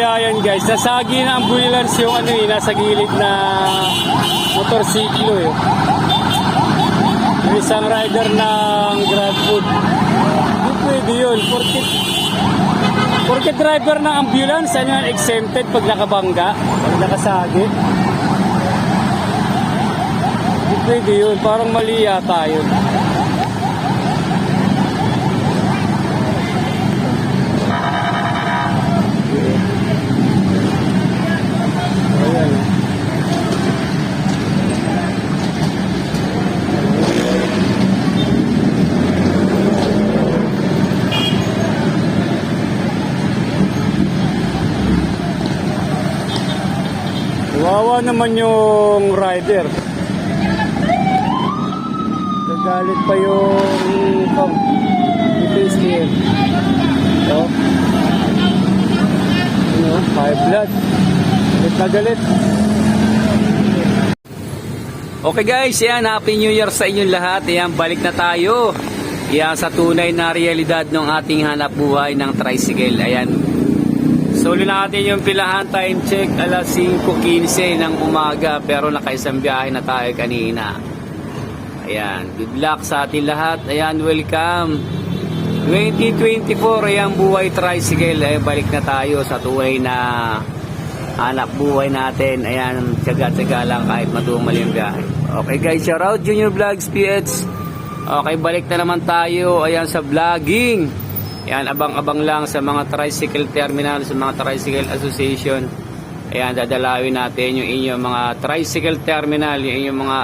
kaya yan guys. Nasagi na ambulance yung ano eh, nasa gilid na motorsiklo eh. Yung isang rider ng Grab Food. Hindi pwede yun. Porkit, porkit driver ng ambulance, ano yan, exempted pag nakabangga, pag nakasagi. Hindi pwede yun. Parang mali yata yun. Wawa naman yung rider. Nagalit pa yung pang niya. So, ano, high blood. Galit na galit. Okay guys, yan, Happy New Year sa inyong lahat. Yan, balik na tayo. Yan, sa tunay na realidad ng ating hanap buhay ng tricycle. Ayan, Suli natin yung pilahan time check alas 5.15 ng umaga pero nakaisang biyahe na tayo kanina. Ayan, good luck sa ating lahat. Ayan, welcome. 2024, ayan, buhay tricycle. Ayan, balik na tayo sa tunay na hanap buhay natin. Ayan, tsaga-tsaga lang kahit matumal yung biyahe. Okay guys, shout out Junior Vlogs PH. Okay, balik na naman tayo. Ayan, sa vlogging. Ayan, abang-abang lang sa mga tricycle terminal, sa mga tricycle association. Ayan, dadalawin natin yung inyong mga tricycle terminal, yung inyong mga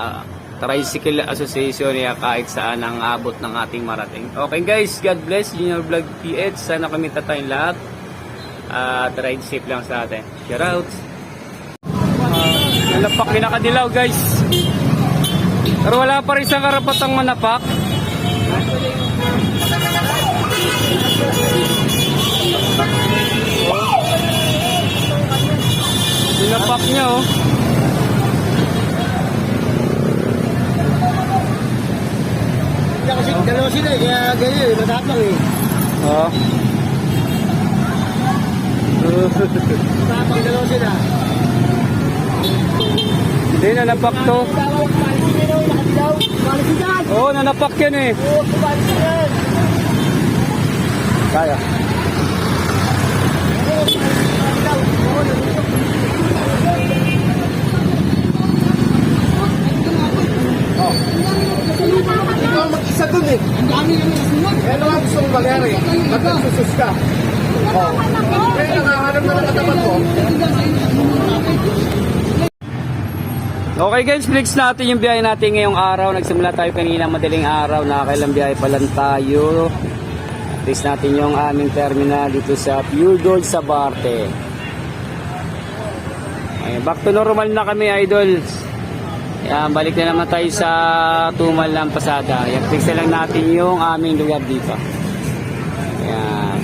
tricycle association, ayan, kahit saan ang abot ng ating marating. Okay guys, God bless, Junior Vlog PH. Sana kami tayong lahat. At ride safe lang sa atin. Shout out! Uh, nalapak pinakadilaw guys. Pero wala pa rin sa karapatang manapak. Sinapak niya oh. Kasi dalawa sila eh, kaya ganyan eh, matapang eh. Oh. Matapang dalawa sila. Hindi to. Oo, oh, nanapak yan eh. Kaya. Ikaw mag-isa dun eh. Ang dami naman nasunod. Kaya naman gusto mong mangyari. Ba't nagsusus ka? Oo. Kaya nakahanap na ng katapat mo. Okay guys, flex natin yung biyahe natin ngayong araw. Nagsimula tayo kanina madaling araw. Nakakailang biyahe pa lang tayo. Flex natin yung aming terminal dito sa Pure Gold sa Barte. Okay, back to normal na kami idol. Yan, balik na naman tayo sa Tumal ng Pasada. Yan, fix lang natin yung aming lugar dito. Yan.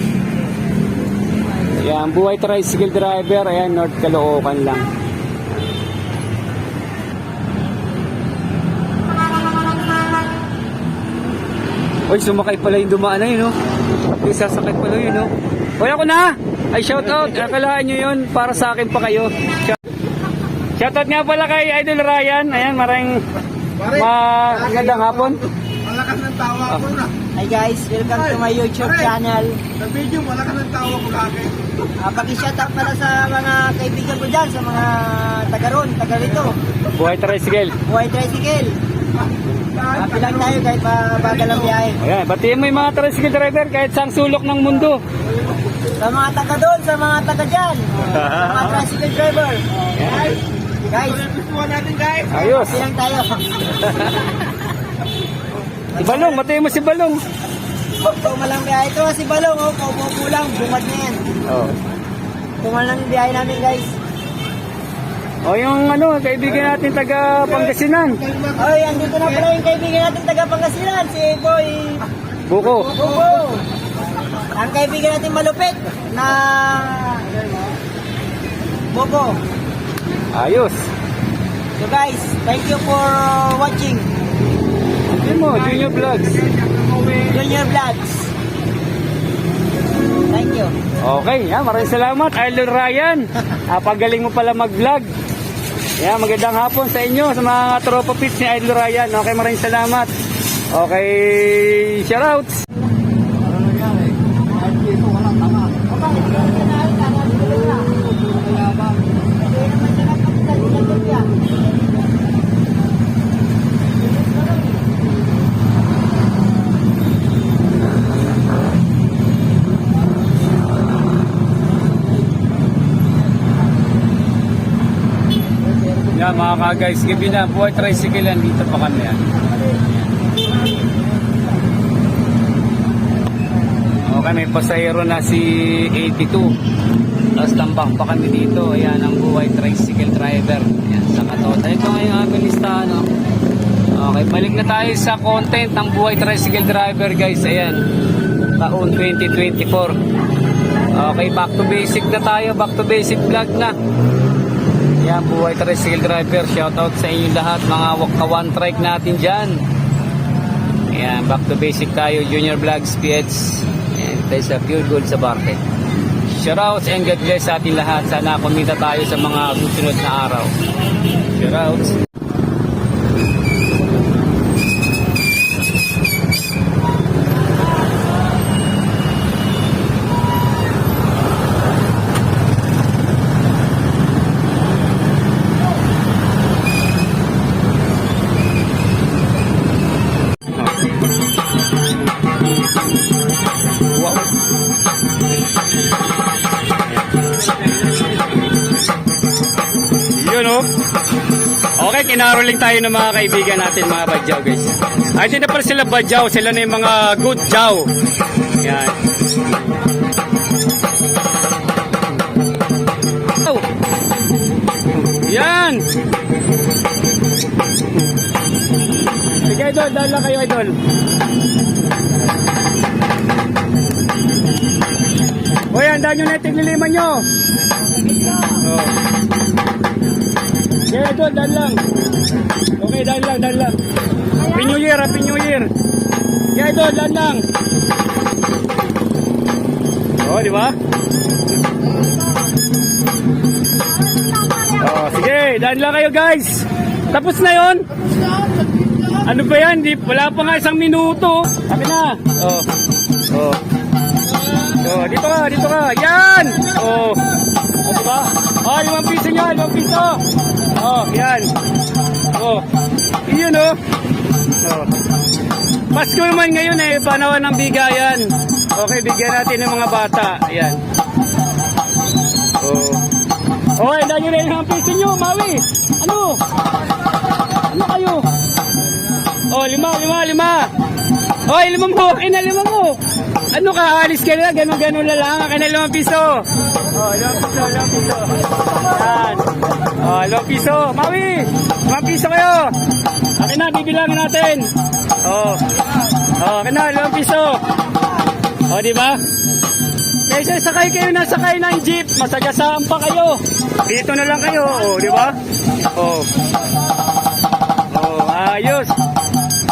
Yan, buhay tricycle driver. Ayan, North Caloocan lang. Uy, sumakay pala yung dumaan na yun, no? Yung sasakay pala yun, no? Uy, ako na! Ay, shout out! Akalaan nyo yun, para sa akin pa kayo. Shout, shout out nga pala kay Idol Ryan. Ayan, maraming magandang hapon. Malakas ng tawa ko na. Hi guys, welcome to my YouTube channel. Sa video, malakas ng tawa ko lagi. Uh, Paki-shout out pala sa mga kaibigan ko dyan, sa mga taga ron, taga rito. Buhay tricycle. Buhay tricycle. Happy lang tayo kahit mabagal ang biyahe. Ayan, batiin mo yung mga tricycle driver kahit saang sulok ng mundo. Sa mga taga doon, sa mga taga dyan, sa mga tricycle driver. Guys, natin guys. Ayos. lang tayo. Si Balong, batiin mo si Balong. Tumalang biyahe. Ito si Balong, oh, kaupo lang, bumad na yan. Oh. Tumalang biyahe namin guys. O yung ano, kaibigan natin taga Pangasinan. Oy, andito na pala yung kaibigan natin taga Pangasinan, si Boy Buko. Bubo. Ang kaibigan natin malupit na Bobo. Ayos. So guys, thank you for watching Yun mo, Junior Vlogs. Junior Vlogs. Thank you. Okay, yan, maraming salamat. Idol Ryan, ah, pagaling mo pala mag-vlog. Yan, magandang hapon sa inyo, sa mga tropa pits ni Idol Ryan. Okay, maraming salamat. Okay, shoutouts. Mga ka-guys, gabi na, buhay tricycle yan, dito pa kami yan. Okay, may pasahero na si 82. Tapos tambak pa kami dito. Ayan, ang buhay tricycle driver. Ayan, sa katota. Ito nga yung aming listahan. No? Okay, balik na tayo sa content ng buhay tricycle driver guys. Ayan, taon 2024. Okay, back to basic na tayo. Back to basic vlog na. Yan, buhay tricycle driver. Shoutout sa inyong lahat, mga one trike natin dyan. Ayan, back to basic tayo. Junior Vlogs, PH. Ayan, tayo sa Pure Gold sa Barte. Shoutouts and God bless sa ating lahat. Sana kumita tayo sa mga susunod na araw. Shoutouts. Okay, kinaroling tayo ng mga kaibigan natin mga badyaw guys. Ay, hindi na pala sila badyaw, sila na yung mga good jaw. Yan. Oh. Yan. Sige idol, dahil lang kayo idol. Hoy, andan nyo na yung tigliliman nyo. Oh. Okay, idol, dahil lang. Okay, dahil lang, dahil lang. Happy New Year, Happy New Year. Okay, idol, dahil lang. Oh, di ba? Oh, sige, dahil lang kayo guys. Tapos na yon. Ano ba yan? Di, wala pa nga isang minuto. Sabi na. Oh. Oh. Oh, dito ka, dito ka. Yan! Oh. Oh, diba? Oh, limang piso niya, limang piso. Oh, yan. Oh. Iyon, oh. Oh. Pasko naman ngayon eh, panahon ng bigayan. Okay, bigyan natin ng mga bata. Ayan. Oh. Okay, dahil yun na limang piso niyo, Mawi. Ano? Ano kayo? Oh, lima, lima, lima. Hoy, lima mo. Akin na lima mo. Ano ka, alis ka na, ganun, ganun na lang. Akin na limang piso. Oh, limang piso, limang piso. Yan. Oh, limang piso. Mawi, limang piso kayo. Akin na, bibilangin natin. Oh. Oh, akin na, limang piso. Oh, di ba? Kaysa sakay kayo na sakay ng jeep, masagasaan pa kayo. Dito na lang kayo, oh, di ba? Oh. Oh, ayos.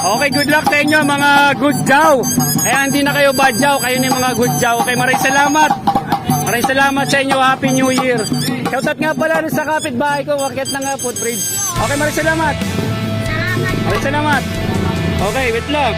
Okay, good luck sa inyo mga good jaw. Kaya hindi na kayo bad jaw, kayo yung mga good jaw. Okay, maraming salamat. Maraming salamat sa inyo. Happy New Year. Shoutout nga pala sa kapitbahay ko, wakit na nga footbridge. Okay, maraming salamat. Maraming salamat. Okay, wait lang.